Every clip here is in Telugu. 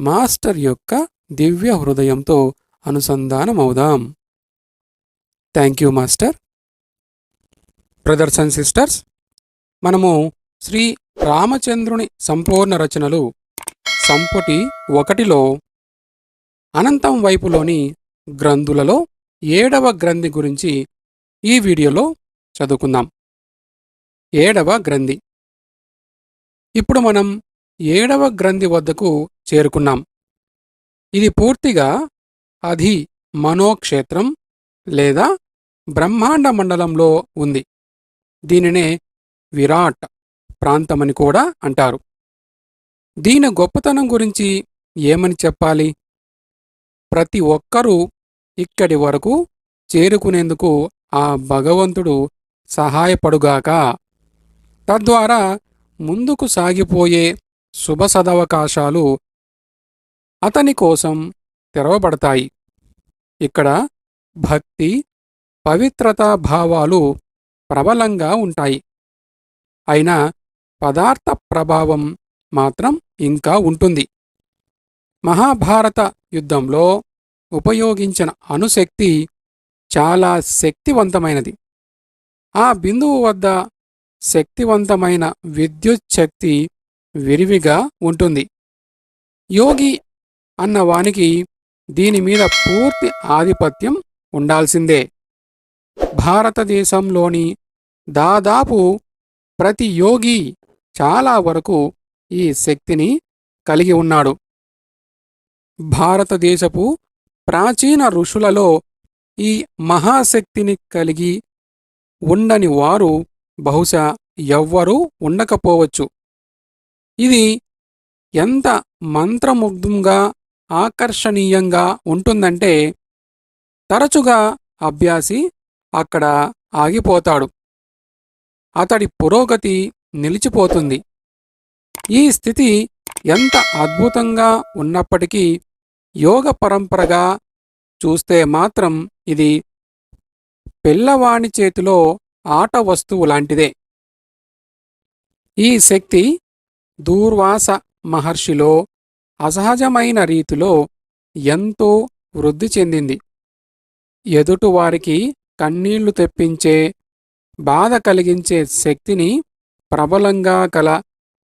మాస్టర్ యొక్క దివ్య హృదయంతో అనుసంధానమవుదాం. Thank you master. Brothers and sisters మనము శ్రీ రామచంద్రుని సంపూర్ణ రచనలు సంపుటి ఒకటిలో అనంతం వైపులోని గ్రంథులలో ఏడవ గ్రంథి గురించి ఈ వీడియోలో చదువుకుందాం. ఏడవ గ్రంథి. ఇప్పుడు మనం ఏడవ గ్రంథి వద్దకు చేరుకున్నాం. ఇది పూర్తిగా అధి మనోక్షేత్రం లేదా బ్రహ్మాండ మండలంలో ఉంది. దీనినే విరాట్ ప్రాంతమని కూడా అంటారు. దీని గొప్పతనం గురించి ఏమని చెప్పాలి? ప్రతి ఒక్కరూ ఇక్కడి వరకు చేరుకునేందుకు ఆ భగవంతుడు సహాయపడుగాక. తద్వారా ముందుకు సాగిపోయే శుభ సదవకాశాలు అతని కోసం తెరవబడతాయి. ఇక్కడ భక్తి పవిత్రతా భావాలు ప్రబలంగా ఉంటాయి. అయినా పదార్థ ప్రభావం మాత్రం ఇంకా ఉంటుంది. మహాభారత యుద్ధంలో ఉపయోగించిన అణుశక్తి చాలా శక్తివంతమైనది. ఆ బిందువు వద్ద శక్తివంతమైన విద్యుత్ శక్తి విరివిగా ఉంటుంది. యోగి అన్న వానికి దీని మీద పూర్తి ఆధిపత్యం ఉండాల్సిందే. భారతదేశంలోని దాదాపు ప్రతి యోగి చాలా వరకు ఈ శక్తిని కలిగి ఉన్నాడు. భారతదేశపు ప్రాచీన ఋషులలో ఈ మహాశక్తిని కలిగి ఉండని వారు బహుశా ఎవ్వరూ ఉండకపోవచ్చు. ఇది ఎంత మంత్రముగ్ధంగా ఆకర్షణీయంగా ఉంటుందంటే తరచుగా అభ్యాసి అక్కడ ఆగిపోతాడు. అతడి పురోగతి నిలిచిపోతుంది. ఈ స్థితి ఎంత అద్భుతంగా ఉన్నప్పటికీ యోగ పరంపరగా చూస్తే మాత్రం ఇది పిల్లవాణి చేతిలో ఆట వస్తువు లాంటిదే. ఈ శక్తి దూర్వాస మహర్షిలో అసహజమైన రీతిలో ఎంతో వృద్ధి చెందింది. ఎదుటివారికి కన్నీళ్ళు తెప్పించే బాధ కలిగించే శక్తిని ప్రబలంగా గల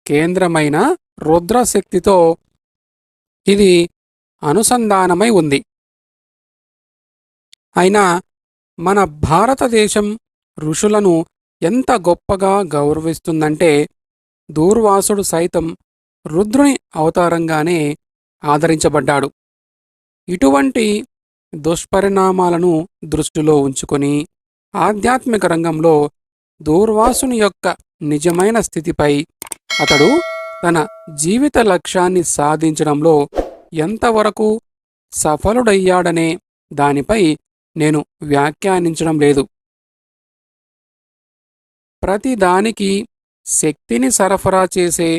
కేంద్రమైన రుద్రశక్తితో ఇది అనుసంధానమై ఉంది. అయినా మన భారతదేశం ఋషులను ఎంత గొప్పగా గౌరవిస్తుందంటే దూర్వాసుడు సైతం రుద్రుని అవతారంగానే ఆదరించబడ్డాడు. ఇటువంటి దుష్పరిణామాలను దృష్టిలో ఉంచుకొని ఆధ్యాత్మిక రంగంలో దూర్వాసుని యొక్క నిజమైన స్థితిపై అతడు తన జీవిత లక్ష్యాన్ని సాధించడంలో ఎంతవరకు సఫలుడయ్యాడనే దానిపై నేను వ్యాఖ్యానించడం లేదు. ప్రతిదానికి శక్తిని సరఫరా చేసే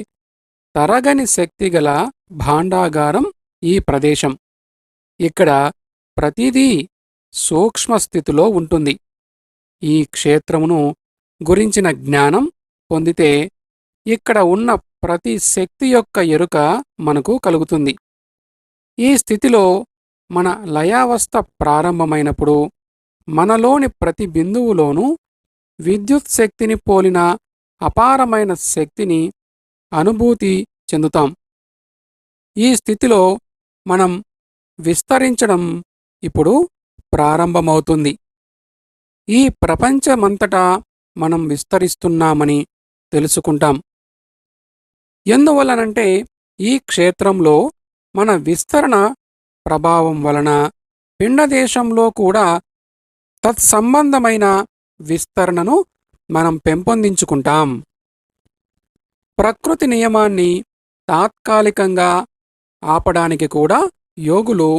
తరగని శక్తిగల భాండాగారం ఈ ప్రదేశం. ఇక్కడ ప్రతిదీ సూక్ష్మ స్థితిలో ఉంటుంది. ఈ క్షేత్రమును గురించిన జ్ఞానం పొందితే ఇక్కడ ఉన్న ప్రతి శక్తి యొక్క ఎరుక మనకు కలుగుతుంది. ఈ స్థితిలో మన లయావస్థ ప్రారంభమైనప్పుడు మనలోని ప్రతి బిందువులోనూ విద్యుత్ శక్తిని పోలిన అపారమైన శక్తిని అనుభూతి చెందుతాం. ఈ స్థితిలో మనం విస్తరించడం ఇప్పుడు ప్రారంభమవుతుంది. ఈ ప్రపంచమంతటా మనం విస్తరిస్తున్నామని తెలుసుకుంటాం. ఎందువలనంటే ఈ క్షేత్రంలో మన విస్తరణ ప్రభావం వలన పిండదేశంలో కూడా తత్సంబంధమైన విస్తరణను మనం పెంపొందించుకుంటాం. ప్రకృతి నియమాన్ని తాత్కాలికంగా ఆపడానికి కూడా యోగులు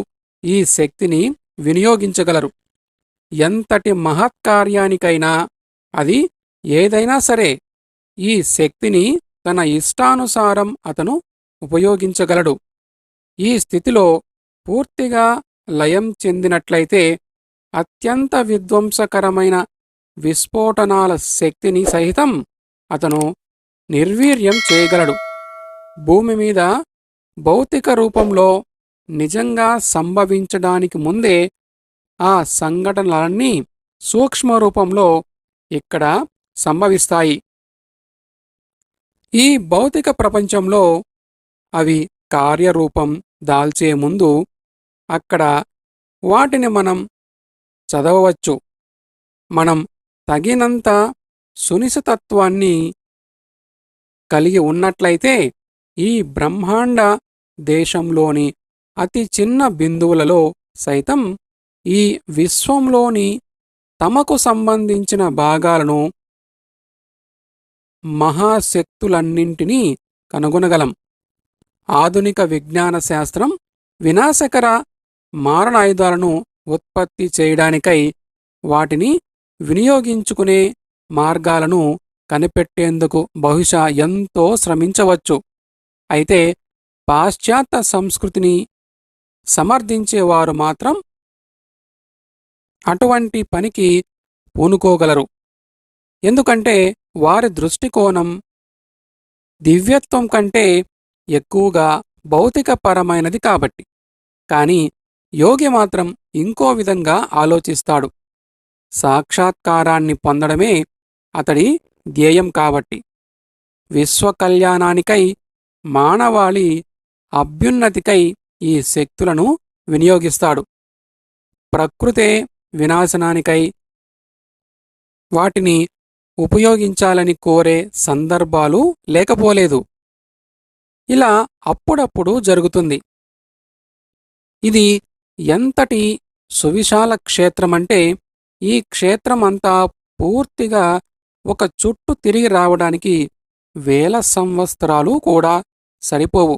ఈ శక్తిని వినియోగించగలరు. ఎంతటి మహత్కార్యానికైనా అది ఏదైనా సరే ఈ శక్తిని తన ఇష్టానుసారం అతను ఉపయోగించగలడు. ఈ స్థితిలో పూర్తిగా లయం చెందినట్లయితే అత్యంత విధ్వంసకరమైన విస్ఫోటనాల శక్తిని సహితం అతను నిర్వీర్యం చేయగలడు. భూమి మీద భౌతిక రూపంలో నిజంగా సంభవించడానికి ముందే ఆ సంఘటనలన్నీ సూక్ష్మ రూపంలో ఇక్కడ సంభవిస్తాయి. ఈ భౌతిక ప్రపంచంలో అవి కార్యరూపం దాల్చే ముందు అక్కడ వాటిని మనం చదవవచ్చు. మనం తగినంత సునిశితత్వాన్ని కలిగి ఉన్నట్లయితే ఈ బ్రహ్మాండ దేశంలోని అతి చిన్న బిందువులలో సైతం ఈ విశ్వంలోని తమకు సంబంధించిన భాగాలను మహాశక్తులన్నింటినీ కనుగొనగలం. ఆధునిక విజ్ఞాన శాస్త్రం వినాశకర మారణాయుధాలను ఉత్పత్తి చేయడానికై వాటిని వినియోగించుకునే మార్గాలను కనిపెట్టేందుకు బహుశా ఎంతో శ్రమించవచ్చు. అయితే పాశ్చాత్య సంస్కృతిని సమర్థించేవారు మాత్రం అటువంటి పనికి పూనుకోగలరు. ఎందుకంటే వారి దృష్టికోణం దివ్యత్వం కంటే ఎక్కువగా భౌతికపరమైనది కాబట్టి. కానీ యోగి మాత్రం ఇంకో విధంగా ఆలోచిస్తాడు. సాక్షాత్కారాన్ని పొందడమే అతడి ధ్యేయం కాబట్టి. విశ్వకల్యాణానికై మానవాళి అభ్యున్నతికై ఈ శక్తులను వినియోగిస్తాడు. ప్రకృతే వినాశనానికై వాటిని ఉపయోగించాలని కోరే సందర్భాలు లేకపోలేదు. ఇలా అప్పుడప్పుడు జరుగుతుంది. ఇది ఎంతటి సువిశాల క్షేత్రమంటే ఈ క్షేత్రమంతా పూర్తిగా ఒక చుట్టు తిరిగి రావడానికి వేల సంవత్సరాలు కూడా సరిపోవు.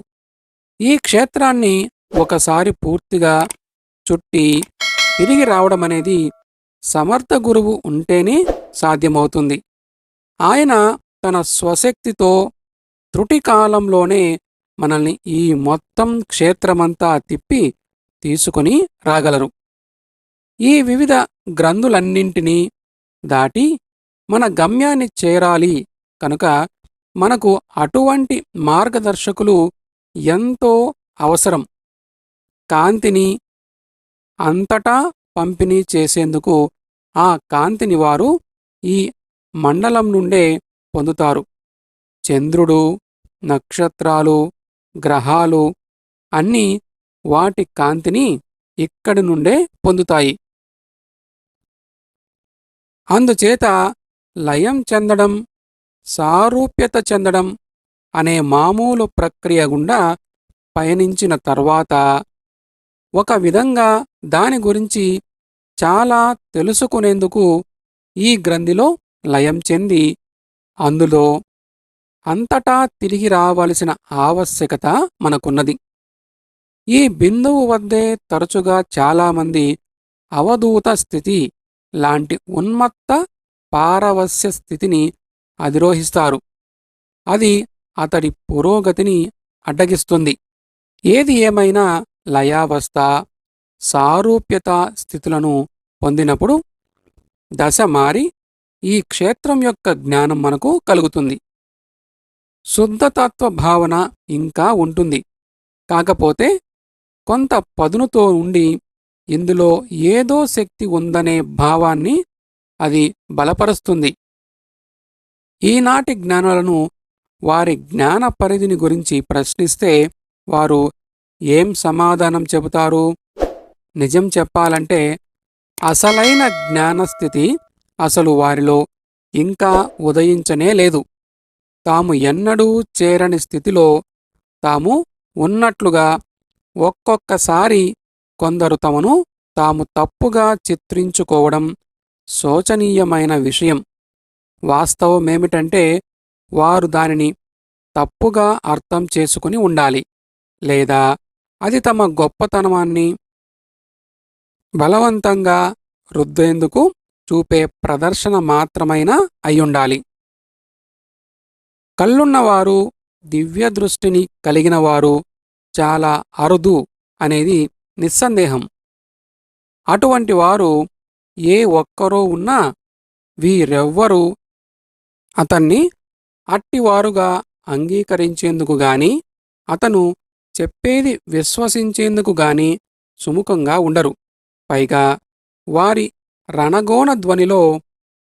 ఈ క్షేత్రాన్ని ఒకసారి పూర్తిగా చుట్టి తిరిగి రావడం అనేది సమర్థ గురువు ఉంటేనే సాధ్యమవుతుంది. ఆయన తన స్వశక్తితో త్రుటి కాలంలోనే మనల్ని ఈ మొత్తం క్షేత్రమంతా తిప్పి తీసుకొని రాగలరు. ఈ వివిధ గ్రంథులన్నింటినీ దాటి మన గమ్యాన్ని చేరాలి. కనుక మనకు అటువంటి మార్గదర్శకులు ఎంతో అవసరం. కాంతిని అంతటా పంపిణీ చేసేందుకు ఆ కాంతిని వారు ఈ మండలం నుండే పొందుతారు. చంద్రుడు నక్షత్రాలు గ్రహాలు అన్నీ వాటి కాంతిని ఇక్కడి నుండే పొందుతాయి. అందుచేత లయం చెందడం సారూప్యత చెందడం అనే మామూలు ప్రక్రియ గుండా పయనించిన తర్వాత ఒక విధంగా దాని గురించి చాలా తెలుసుకునేందుకు ఈ గ్రంథిలో లయం చెంది అందులో అంతటా తిరిగి రావలసిన ఆవశ్యకత మనకున్నది. ఈ బిందువు వద్దే తరచుగా చాలామంది అవధూత స్థితి లాంటి ఉన్మత్త పారవస్య స్థితిని అధిరోహిస్తారు. అది అతడి పురోగతిని అడ్డగిస్తుంది. ఏది ఏమైనా లయావస్థ సారూప్యత స్థితులను పొందినప్పుడు దశ మారి ఈ క్షేత్రం యొక్క జ్ఞానం మనకు కలుగుతుంది. శుద్ధతత్వ భావన ఇంకా ఉంటుంది. కాకపోతే కొంత పదునుతో ఉండి ఇందులో ఏదో శక్తి ఉందనే భావాన్ని అది బలపరుస్తుంది. ఈనాటి జ్ఞానులను వారి జ్ఞాన పరిధిని గురించి ప్రశ్నిస్తే వారు ఏం సమాధానం చెబుతారు? నిజం చెప్పాలంటే అసలైన జ్ఞానస్థితి అసలు వారిలో ఇంకా ఉదయించనే లేదు. తాము ఎన్నడూ చేరని స్థితిలో తాము ఉన్నట్లుగా ఒక్కొక్కసారి కొందరు తమను తాము తప్పుగా చిత్రించుకోవడం శోచనీయమైన విషయం. వాస్తవమేమిటంటే వారు దానిని తప్పుగా అర్థం చేసుకుని ఉండాలి. లేదా అది తమ గొప్పతనాన్ని బలవంతంగా రుద్దేందుకు చూపే ప్రదర్శన మాత్రమైనా అయ్యుండాలి. కళ్ళున్నవారు దివ్య దృష్టిని కలిగినవారు చాలా అరుదు అనేది నిస్సందేహం. అటువంటి వారు ఏ ఒక్కరో ఉన్నా వీరెవ్వరూ అతన్ని అట్టివారుగా అంగీకరించేందుకు గాని అతను చెప్పేది విశ్వసించేందుకు గాని సుముఖంగా ఉండరు. పైగా వారి రణగోణ ధ్వనిలో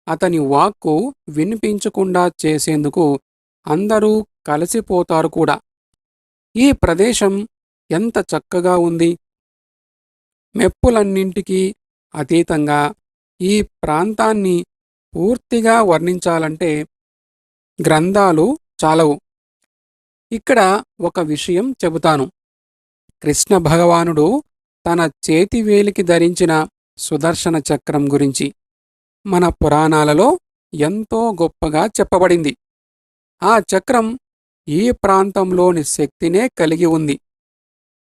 అతని వాక్కు వినిపించకుండా చేసేందుకు అందరూ కలిసిపోతారు కూడా. ఈ ప్రదేశం ఎంత చక్కగా ఉంది. మెప్పులన్నింటికీ అతీతంగా ఈ ప్రాంతాన్ని పూర్తిగా వర్ణించాలంటే గ్రంథాలు చాలవు. ఇక్కడ ఒక విషయం చెబుతాను. కృష్ణ భగవానుడు తన చేతివేలికి ధరించిన సుదర్శన చక్రం గురించి మన పురాణాలలో ఎంతో గొప్పగా చెప్పబడింది. ఆ చక్రం ఈ ప్రాంతంలోని శక్తినే కలిగి ఉంది.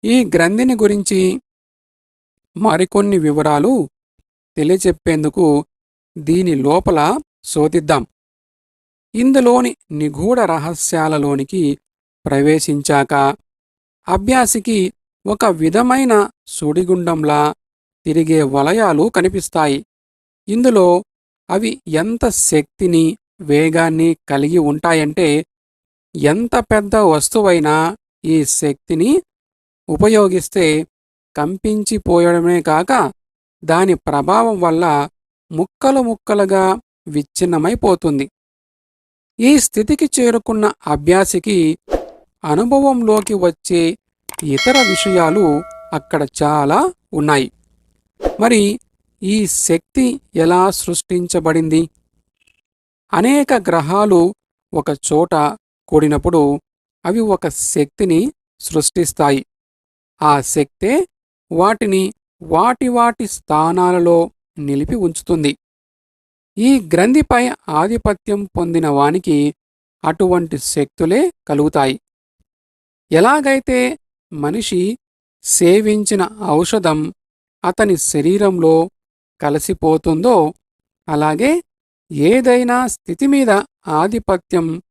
ఈ గ్రంథిని గురించి మరికొన్ని వివరాలు తెలియచెప్పేందుకు దీని లోపల శోధిద్దాం. ఇందులోని నిగూఢ రహస్యాలలోనికి ప్రవేశించాక అభ్యాసికి ఒక విధమైన సుడిగుండంలా తిరిగే వలయాలు కనిపిస్తాయి. ఇందులో అవి ఎంత శక్తిని వేగాన్ని కలిగి ఉంటాయంటే ఎంత పెద్ద వస్తువైనా ఈ శక్తిని ఉపయోగిస్తే కంపించిపోయడమే కాక దాని ప్రభావం వల్ల ముక్కలు ముక్కలుగా విచ్ఛిన్నమైపోతుంది. ఈ స్థితికి చేరుకున్న అభ్యాసికి అనుభవంలోకి వచ్చే ఇతర విషయాలు అక్కడ చాలా ఉన్నాయి. మరి ఈ శక్తి ఎలా సృష్టించబడింది? అనేక గ్రహాలు ఒక చోట కూడినప్పుడు అవి ఒక శక్తిని సృష్టిస్తాయి. ఆ శక్తే వాటిని వాటి వాటి స్థానాలలో నిలిపి ఉంచుతుంది. ఈ గ్రంథిపై ఆధిపత్యం పొందిన వానికి అటువంటి శక్తులే కలుగుతాయి. ఎలాగైతే మనిషి సేవించిన ఔషధం అతని శరీరంలో కలిసిపోతుందో అలాగే ఏదైనా స్థితి మీద ఆధిపత్యం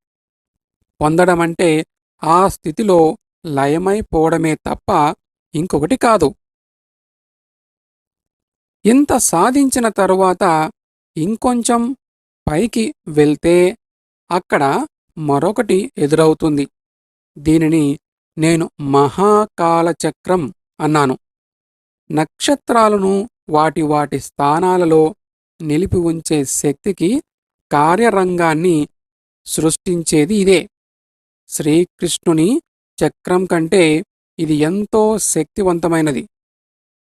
పొందడమంటే ఆ స్థితిలో లయమైపోవడమే తప్ప ఇంకొకటి కాదు. ఇంత సాధించిన తరువాత ఇంకొంచెం పైకి వెళ్తే అక్కడ మరొకటి ఎదురవుతుంది. దీనిని నేను మహాకాలచక్రం అన్నాను. నక్షత్రాలను వాటి వాటి స్థానాలలో నిలిపి ఉంచే శక్తికి కార్యరంగాన్ని సృష్టించేది ఇదే. శ్రీకృష్ణుని చక్రం కంటే ఇది ఎంతో శక్తివంతమైనది.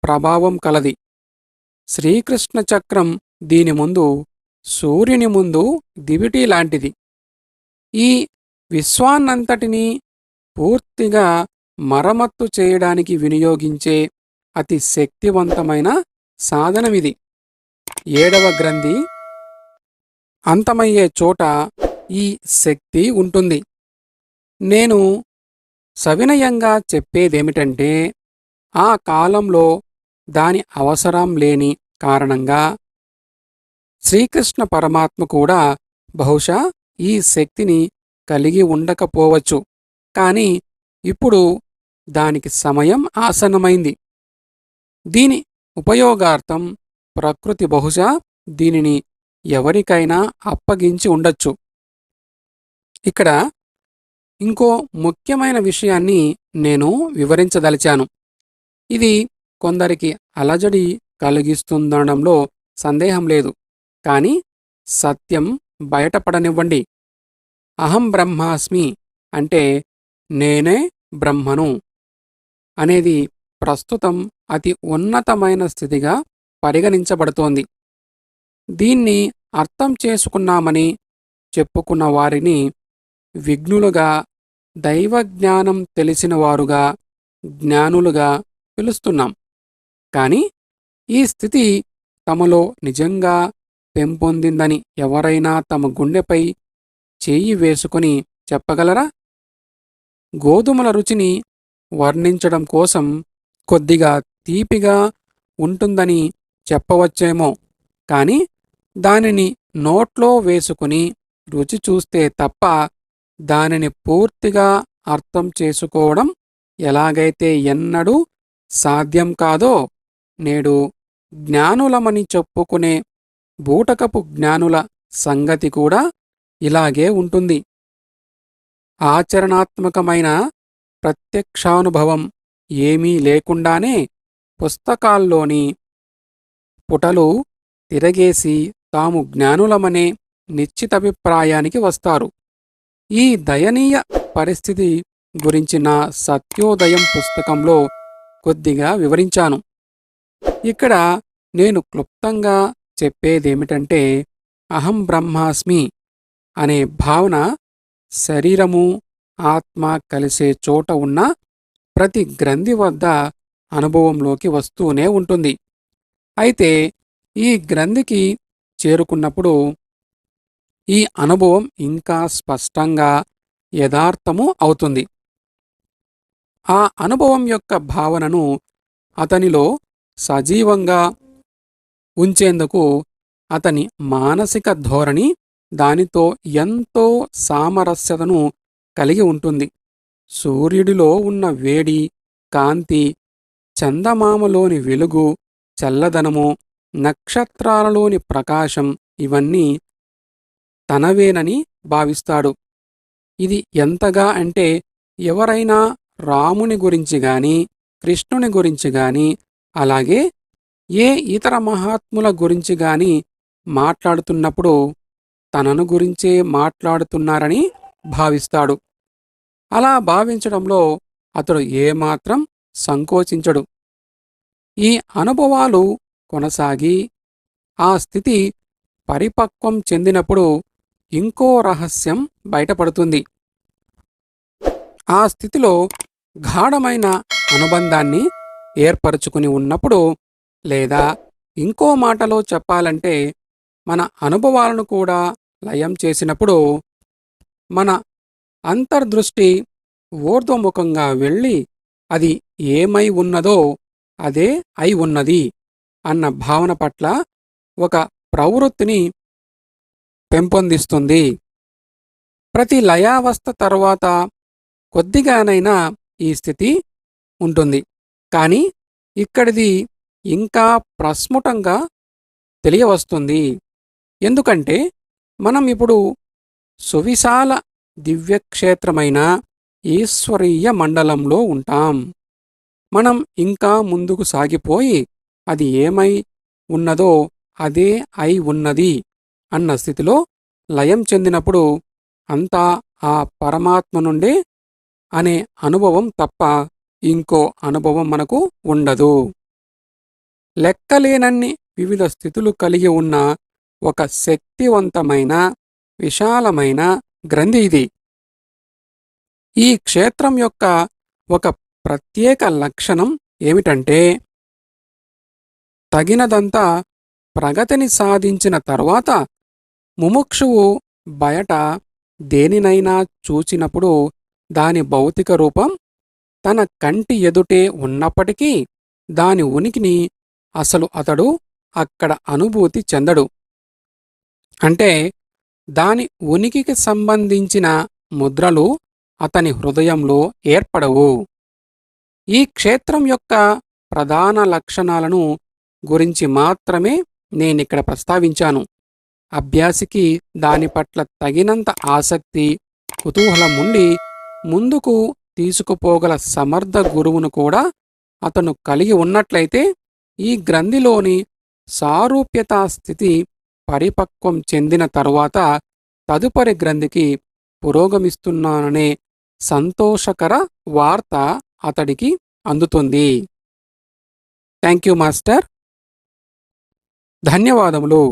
ప్రభావం కలది. శ్రీకృష్ణ చక్రం దీని ముందు సూర్యుని ముందు దివిటి లాంటిది. ఈ విశ్వాన్నంతటినీ పూర్తిగా మరమత్తు చేయడానికి వినియోగించే అతి శక్తివంతమైన సాధనమిది. ఏడవ గ్రంథి. అంతమయ్యే చోట ఈ శక్తి ఉంటుంది. నేను సవినయంగా చెప్పేదేమిటంటే ఆ కాలంలో దాని అవసరం లేని కారణంగా శ్రీకృష్ణ పరమాత్మ కూడా బహుశా ఈ శక్తిని కలిగి ఉండకపోవచ్చు. కానీ ఇప్పుడు దానికి సమయం ఆసన్నమైంది. దీని ఉపయోగార్థం ప్రకృతి బహుశా దీనిని ఎవరికైనా అప్పగించి ఉండొచ్చు. ఇక్కడ ఇంకో ముఖ్యమైన విషయాన్ని నేను వివరించదలిచాను. ఇది కొందరికి అలజడి కలిగిస్తుందనడంలో సందేహం లేదు. కానీ సత్యం బయటపడనివ్వండి. అహం బ్రహ్మాస్మి అంటే నేనే బ్రహ్మను అనేది ప్రస్తుతం అతి ఉన్నతమైన స్థితిగా పరిగణించబడుతోంది. దీన్ని అర్థం చేసుకున్నామని చెప్పుకున్న వారిని విఘ్నులుగా దైవజ్ఞానం తెలిసినవారుగా జ్ఞానులుగా పిలుస్తున్నాం. కానీ ఈ స్థితి తమలో నిజంగా పెంపొందిందని ఎవరైనా తమ గుండెపై చేయి వేసుకుని చెప్పగలరా? గోధుమల రుచిని వర్ణించడం కోసం కొద్దిగా తీపిగా ఉంటుందని చెప్పవచ్చేమో కాని దానిని నోట్లో వేసుకుని రుచి చూస్తే తప్ప దానిని పూర్తిగా అర్థం చేసుకోవడం ఎలాగైతే ఎన్నడూ సాధ్యం కాదో నేడు జ్ఞానులమని చెప్పుకునే బూటకపు జ్ఞానుల సంగతి కూడా ఇలాగే ఉంటుంది. ఆచరణాత్మకమైన ప్రత్యక్షానుభవం ఏమీ లేకుండానే పుస్తకాల్లోని పుటలు తిరగేసి తాము జ్ఞానులమనే నిశ్చితాభిప్రాయానికి వస్తారు. ఈ దయనీయ పరిస్థితి గురించి నా సత్యోదయం పుస్తకంలో కొద్దిగా వివరించాను. ఇక్కడ నేను క్లుప్తంగా చెప్పేదేమిటంటే అహం బ్రహ్మాస్మి అనే భావన శరీరము ఆత్మ కలిసే చోట ఉన్న ప్రతి గ్రంథి వద్ద అనుభవంలోకి వస్తూనే ఉంటుంది. అయితే ఈ గ్రంథికి చేరుకున్నప్పుడు ఈ అనుభవం ఇంకా స్పష్టంగా యథార్థము అవుతుంది. ఆ అనుభవం యొక్క భావనను అతనిలో సజీవంగా ఉంచేందుకు అతని మానసిక ధోరణి దానితో ఎంతో సామరస్యతను కలిగి ఉంటుంది. సూర్యుడిలో ఉన్న వేడి కాంతి చందమామలోని వెలుగు చల్లదనము నక్షత్రాలలోని ప్రకాశం ఇవన్నీ తనవేనని భావిస్తాడు. ఇది ఎంతగా అంటే ఎవరైనా రాముని గురించి గాని కృష్ణుని గురించి గాని అలాగే ఏ ఇతర మహాత్ముల గురించి గాని మాట్లాడుతున్నప్పుడు తనను గురించే మాట్లాడుతున్నారని భావిస్తాడు. అలా భావించడంలో అతడు ఏమాత్రం సంకోచించడు. ఈ అనుభవాలు కొనసాగి ఆ స్థితి పరిపక్వం చెందినప్పుడు ఇంకో రహస్యం బయటపడుతుంది. ఆ స్థితిలో గాఢమైన అనుబంధాన్ని ఏర్పరచుకుని ఉన్నప్పుడు లేదా ఇంకో మాటలో చెప్పాలంటే మన అనుభవాలను కూడా లయం చేసినప్పుడు మన అంతర్దృష్టి ఊర్ధ్వముఖంగా వెళ్ళి అది ఏమై ఉన్నదో అదే అయి ఉన్నది అన్న భావన పట్ల ఒక ప్రవృత్తిని పెంపొందిస్తుంది. ప్రతి లయావస్థ తర్వాత కొద్దిగానైనా ఈ స్థితి ఉంటుంది. కానీ ఇక్కడిది ఇంకా ప్రస్ఫుటంగా తెలియవస్తుంది. ఎందుకంటే మనం ఇప్పుడు సువిశాల దివ్యక్షేత్రమైన ఈశ్వరీయ మండలంలో ఉంటాం. మనం ఇంకా ముందుకు సాగిపోయి అది ఏమై ఉన్నదో అదే అయి ఉన్నది అన్న స్థితిలో లయం చెందినప్పుడు అంతా ఆ పరమాత్మ నుండే అనే అనుభవం తప్ప ఇంకో అనుభవం మనకు ఉండదు. లెక్కలేనన్ని వివిధ స్థితులు కలిగి ఉన్న ఒక శక్తివంతమైన విశాలమైన గ్రంథి ఇది. ఈ క్షేత్రం యొక్క ఒక ప్రత్యేక లక్షణం ఏమిటంటే తగినదంతా ప్రగతిని సాధించిన తరువాత ముముక్షువు బయట దేనినైనా చూచినప్పుడు దాని భౌతిక రూపం తన కంటి ఎదుటే ఉన్నప్పటికీ దాని ఉనికిని అసలు అతడు అక్కడ అనుభూతి చెందడు. అంటే దాని ఉనికికి సంబంధించిన ముద్రలు అతని హృదయంలో ఏర్పడవు. ఈ క్షేత్రం యొక్క ప్రధాన లక్షణాలను గురించి మాత్రమే నేనిక్కడ ప్రస్తావించాను. అభ్యాసికి దాని పట్ల తగినంత ఆసక్తి కుతూహలం ఉండి ముందుకు తీసుకుపోగల సమర్థ గురువును కూడా అతను కలిగి ఉన్నట్లయితే ఈ గ్రంథిలోని సారూప్యతా స్థితి పరిపక్వం చెందిన తరువాత తదుపరి గ్రంథికి పురోగమిస్తున్నాననే సంతోషకర వార్త అతడికి అందుతుంది. Thank you master. ధన్యవాదములు.